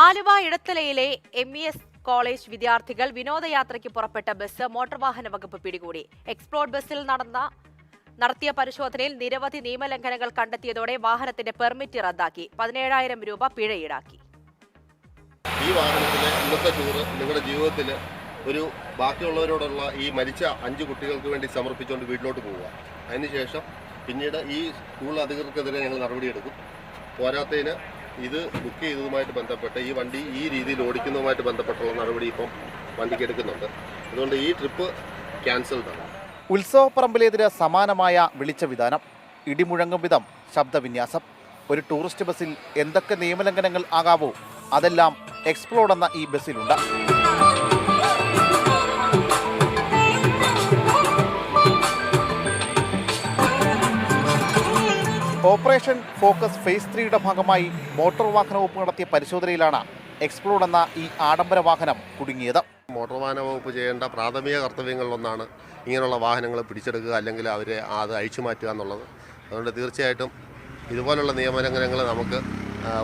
ആലുവ ഇടത്തലയിലെ M E S college വിദ്യാർത്ഥികൾ വിനോദയാത്രയ്ക്ക് പുറപ്പെട്ട ബസ് മോട്ടോർ വാഹന വകുപ്പ് പിടികൂടി. എക്സ്പ്ലോർ ബസ്സിൽ നടന്ന നടത്തിയ പരിശോധനയിൽ നിരവധി നിയമലംഘനങ്ങൾ കണ്ടെത്തിയതോടെ വാഹനത്തിന്റെ പെർമിറ്റ് റദ്ദാക്കി. പതിനേഴായിരം രൂപ പിഴ ഈടാക്കി ഈ വാഹനത്തിലെ ഇന്നത്തെ ടൂറ് നിങ്ങളുടെ ജീവിതത്തിൽ ഒരു ബാക്കിയുള്ളവരോടുള്ള ഈ മരിച്ച അഞ്ച് കുട്ടികൾക്ക് വേണ്ടി സമർപ്പിച്ചുകൊണ്ട് വീട്ടിലോട്ട് പോവുക. അതിനുശേഷം പിന്നീട് ഈ സ്കൂൾ അധികൃതർക്കെതിരെ ഞങ്ങൾ നടപടിയെടുക്കും. പോരാത്തതിന് ഇത് ബുക്ക് ചെയ്തതുമായിട്ട് ബന്ധപ്പെട്ട് ഈ വണ്ടി ഈ രീതിയിൽ ഓടിക്കുന്നതുമായിട്ട് ബന്ധപ്പെട്ടുള്ള നടപടി ഇപ്പം വണ്ടിക്ക് എടുക്കുന്നുണ്ട്. അതുകൊണ്ട് ഈ ട്രിപ്പ് ക്യാൻസൽഡാണ് ഉത്സവപ്പറമ്പിലേതിന് സമാനമായ വിളിച്ച വിധാനം ഇടിമുഴങ്ങും വിധം ശബ്ദവിന്യാസം. ഒരു ടൂറിസ്റ്റ് ബസ്സിൽ എന്തൊക്കെ നിയമലംഘനങ്ങൾ ആകാവോ അതെല്ലാം എക്സ്പ്ലോഡ് എന്ന ഈ ബസ്സിലുണ്ട് ഓപ്പറേഷൻ ഫോക്കസ് ഫേസ് ത്രീയുടെ ഭാഗമായി മോട്ടോർ വാഹന വകുപ്പ് നടത്തിയ പരിശോധനയിലാണ് എക്സ്പ്ലോഡ് എന്ന ഈ ആഡംബര വാഹനം കുടുങ്ങിയത്. മോട്ടോർ വാഹന വകുപ്പ് ചെയ്യേണ്ട പ്രാഥമിക കർത്തവ്യങ്ങളിലൊന്നാണ് ഇങ്ങനെയുള്ള വാഹനങ്ങൾ പിടിച്ചെടുക്കുക അല്ലെങ്കിൽ അവരെ അത് അഴിച്ചു മാറ്റുക എന്നുള്ളത്. അതുകൊണ്ട് തീർച്ചയായിട്ടും ഇതുപോലുള്ള നിയമലംഘനങ്ങൾ നമുക്ക്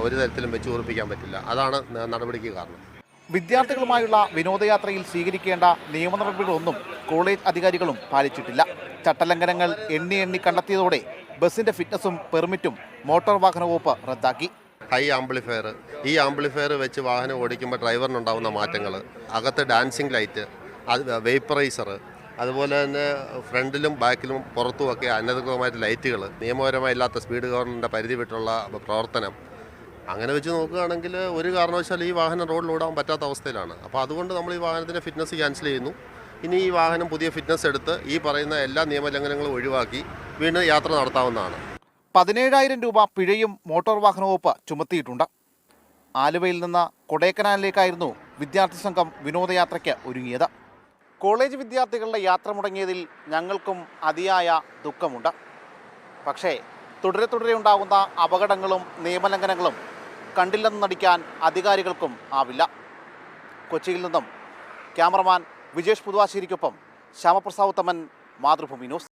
ഒരു തരത്തിലും വെച്ചു ഉറപ്പിക്കാൻ പറ്റില്ല. അതാണ് നടപടിക്ക് കാരണം. വിദ്യാർത്ഥികളുമായുള്ള വിനോദയാത്രയിൽ സ്വീകരിക്കേണ്ട നിയമ നടപടികളൊന്നും കോളേജ് അധികാരികളും പാലിച്ചിട്ടില്ല. ചട്ടലംഘനങ്ങൾ എണ്ണി എണ്ണി കണ്ടെത്തിയതോടെ ബസിന്റെ ഫിറ്റ്നസും പെർമിറ്റും മോട്ടോർ വാഹന വകുപ്പ് റദ്ദാക്കി. High amplifier. ഈ ആംപ്ലിഫയർ വെച്ച് വാഹനം ഓടിക്കുമ്പോൾ ഡ്രൈവറിനുണ്ടാവുന്ന മാറ്റങ്ങൾ. അകത്ത് ഡാൻസിങ് ലൈറ്റ് അത് വേപ്പറൈസർ അതുപോലെ തന്നെ ഫ്രണ്ടിലും ബാക്കിലും പുറത്തുമൊക്കെ അനധികൃതമായിട്ട് ലൈറ്റുകൾ നിയമപരമായി ഇല്ലാത്ത സ്പീഡ് ഗവർണറിന്റെ പരിധി വിട്ടുള്ള പ്രവർത്തനം. അങ്ങനെ വെച്ച് നോക്കുകയാണെങ്കിൽ ഒരു കാരണവശാലും ഈ വാഹനം റോഡിൽ ഓടാൻ പറ്റാത്ത അവസ്ഥയിലാണ്. അപ്പോൾ അതുകൊണ്ട് നമ്മൾ ഈ വാഹനത്തിന്റെ ഫിറ്റ്നസ് ക്യാൻസൽ ചെയ്യുന്നു. ഇനി ഈ വാഹനം പുതിയ ഫിറ്റ്നസ് എടുത്ത് ഈ പറയുന്ന എല്ലാ നിയമലംഘനങ്ങളും ഒഴിവാക്കി വീണ്ടും യാത്ര നടത്താവുന്നതാണ്. പതിനേഴായിരം രൂപ പിഴയും മോട്ടോർ വാഹന വകുപ്പ് ചുമത്തിയിട്ടുണ്ട്. ആലുവയിൽ നിന്ന് കൊടൈക്കനാലിലേക്കായിരുന്നു വിദ്യാർത്ഥി സംഘം വിനോദയാത്രയ്ക്ക് ഒരുങ്ങിയത്. കോളേജ് വിദ്യാർത്ഥികളുടെ യാത്ര മുടങ്ങിയതിൽ ഞങ്ങൾക്കും അതിയായ ദുഃഖമുണ്ട്. പക്ഷേ തുടരെ തുടരെ ഉണ്ടാകുന്ന അപകടങ്ങളും നിയമലംഘനങ്ങളും കണ്ടില്ലെന്ന് നടിക്കാൻ അധികാരികൾക്കും ആവില്ല. കൊച്ചിയിൽ നിന്നും ക്യാമറമാൻ വിജേഷ് പുതുവാശ്ശേരിക്കൊപ്പം ശ്യാമപ്രസാദ് ഉത്തമൻ മാതൃഭൂമി ന്യൂസ്.